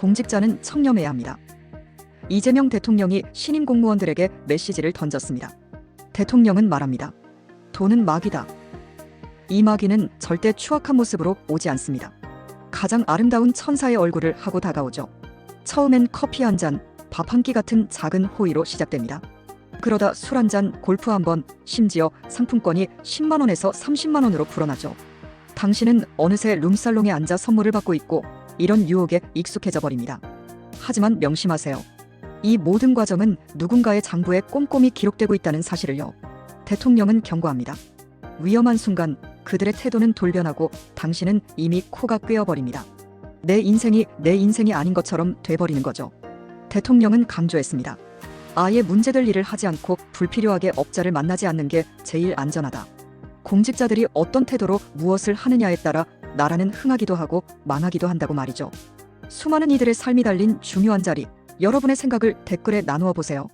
공직자는 청렴해야 합니다. 이재명 대통령이 신임 공무원들에게 메시지를 던졌습니다. 대통령은 말합니다. 돈은 마귀다. 이 마귀는 절대 추악한 모습으로 오지 않습니다. 가장 아름다운 천사의 얼굴을 하고 다가오죠. 처음엔 커피 한 잔, 밥 한 끼 같은 작은 호의로 시작됩니다. 그러다 술 한 잔, 골프 한 번, 심지어 상품권이 10만 원에서 30만 원으로 불어나죠. 당신은 어느새 룸살롱에 앉아 선물을 받고 있고 이런 유혹에 익숙해져 버립니다. 하지만 명심하세요. 이 모든 과정은 누군가의 장부에 꼼꼼히 기록되고 있다는 사실을요. 대통령은 경고합니다. 위험한 순간 그들의 태도는 돌변하고 당신은 이미 코가 꿰어버립니다. 내 인생이 내 인생이 아닌 것처럼 돼버리는 거죠. 대통령은 강조했습니다. 아예 문제될 일을 하지 않고 불필요하게 업자를 만나지 않는 게 제일 안전하다. 공직자들이 어떤 태도로 무엇을 하느냐에 따라 나라는 흥하기도 하고 망하기도 한다고 말이죠. 수많은 이들의 삶이 달린 중요한 자리, 여러분의 생각을 댓글에 나누어 보세요.